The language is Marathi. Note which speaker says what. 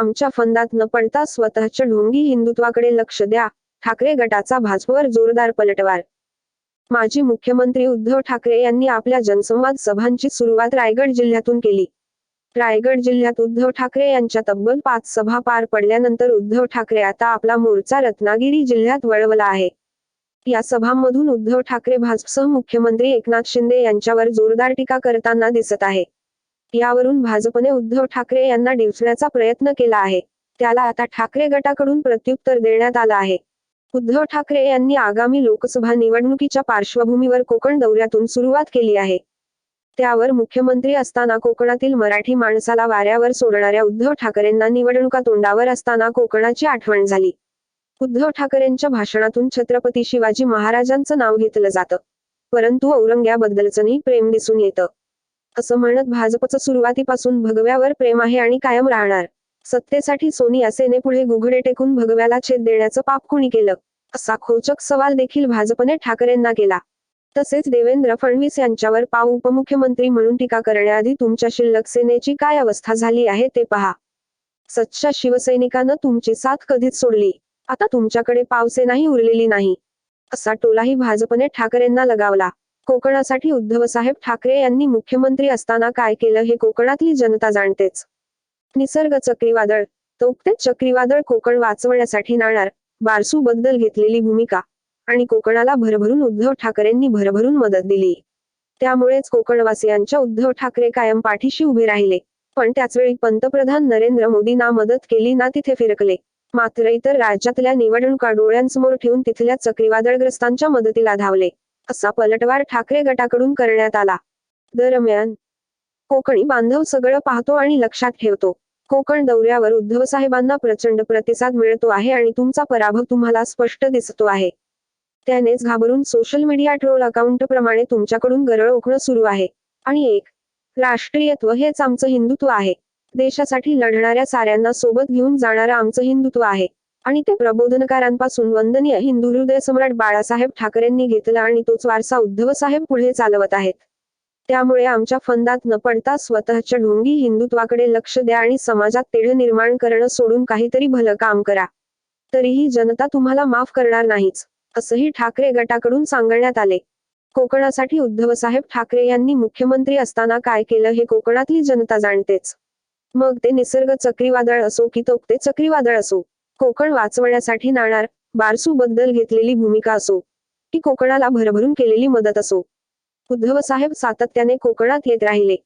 Speaker 1: आमच्या फंदात न पडता स्वतःच्या ढोंगी हिंदुत्वाकडे लक्ष द्या ठाकरे गटाचा भाजपवर जोरदार पलटवार. माजी मुख्यमंत्री उद्धव ठाकरे यांनी आपल्या जनसंवाद सभांची सुरुवात रायगड जिल्ह्यातून केली. रायगड जिल्ह्यात उद्धव ठाकरे यांच्या तब्बल पाच सभा पार पडल्यानंतर उद्धव ठाकरे आता आपला मोर्चा रत्नागिरी जिल्ह्यात वळवला आहे. या सभांमधून उद्धव ठाकरे भाजपसह मुख्यमंत्री एकनाथ शिंदे यांच्यावर जोरदार टीका करताना दिसत आहे. यावरून भाजपने उद्धव ठाकरे यांना डिवचण्याचा प्रयत्न केला आहे. त्याला आता ठाकरे गटाकडून प्रत्युत्तर देण्यात आलं आहे. उद्धव ठाकरे यांनी आगामी लोकसभा निवडणुकीच्या पार्श्वभूमीवर कोकण दौऱ्यातून सुरुवात केली आहे. त्यावर मुख्यमंत्री असताना कोकणातील मराठी माणसाला वाऱ्यावर सोडणाऱ्या उद्धव ठाकरेंना निवडणुका तोंडावर असताना कोकणाची आठवण झाली. उद्धव ठाकरेंच्या भाषणातून छत्रपती शिवाजी महाराजांचं नाव घेतलं जातं. परंतु औरंग्याबद्दलचंही प्रेम दिसून येतं. असं म्हणत भाजपचं सुरुवातीपासून भगव्यावर प्रेम आहे आणि कायम राहणार. सत्तेसाठी सोनिया सेनेपुढे गुघडे टेकून भगव्याला छेद देण्याचं पाप कुणी केलं? असा खोचक सवाल देखील भाजपने ठाकरेंना केला. तसेच देवेंद्र फडणवीस यांच्यावर पाव उपमुख्यमंत्री म्हणून टीका करण्याआधी तुमच्या शिल्लक सेनेची काय अवस्था झाली आहे ते पहा. सच्च्या शिवसैनिकानं तुमची साथ कधीच सोडली. आता तुमच्याकडे पावसेनाही उरलेली नाही. असा टोलाही भाजपने ठाकरेंना लगावला. कोकणासाठी उद्धवसाहेब ठाकरे यांनी मुख्यमंत्री असताना काय केलं हे कोकणातली जनता जाणतेच. निसर्ग चक्रीवादळ. तोक्ते चक्रीवादळ कोकण वाचवण्यासाठी नाणार बारसू बद्दल घेतलेली भूमिका आणि कोकणाला भरभरून उद्धव ठाकरेंनी भरभरून मदत दिली. त्यामुळेच कोकणवासियांच्या उद्धव ठाकरे कायम पाठीशी उभे राहिले. पण त्याचवेळी पंतप्रधान नरेंद्र मोदींना मदत केली ना तिथे फिरकले. मात्र इतर राज्यातल्या निवडणुका डोळ्यांसमोर ठेवून तिथल्या चक्रीवादळग्रस्तांच्या मदतीला धावले. असा पलटवार ठाकरे गटाकडून करण्यात आला. दरम्यान कोकणी बांधव सगळं पाहतो आणि लक्षात ठेवतो. कोकण दौऱ्यावर उद्धव साहेबांना प्रचंड प्रतिसाद मिळतो आहे आणि तुमचा पराभव तुम्हाला स्पष्ट दिसतो आहे. त्यानेच घाबरून सोशल मीडिया ट्रोल अकाउंट प्रमाणे तुमच्याकडून गरळ ओखणं सुरू आहे. आणि एक राष्ट्रीयत्व हेच आमचं हिंदुत्व आहे. देशासाठी लढणाऱ्या साऱ्यांना सोबत घेऊन जाणारं आमचं हिंदुत्व आहे. आणि ते प्रबोधनकारांपासून वंदनीय हिंदू हृदय सम्राट बाळासाहेब ठाकरेंनी घेतला आणि तोच वारसा उद्धव साहेब पुढे चालवत आहेत. त्यामुळे आमच्या फंदात न पडता स्वतःच्या ढोंगी हिंदुत्वाकडे लक्ष द्या आणि समाजात तेढ निर्माण करणं सोडून काहीतरी भलं काम करा. तरीही जनता तुम्हाला माफ करणार नाहीच असंही ठाकरे गटाकडून सांगण्यात आले. कोकणासाठी उद्धव साहेब ठाकरे यांनी मुख्यमंत्री असताना काय केलं हे कोकणातली जनता जाणतेच. मग ते निसर्ग चक्रीवादळ असो की तोक्ते चक्रीवादळ असो कोकण वाचवण्यासाठी नाणार बारसू बद्दल घेतलेली भूमिका असो की कोकणाला भरभरून केलेली मदत असो. उद्धवसाहेब सातत्याने कोकणात येत राहिले.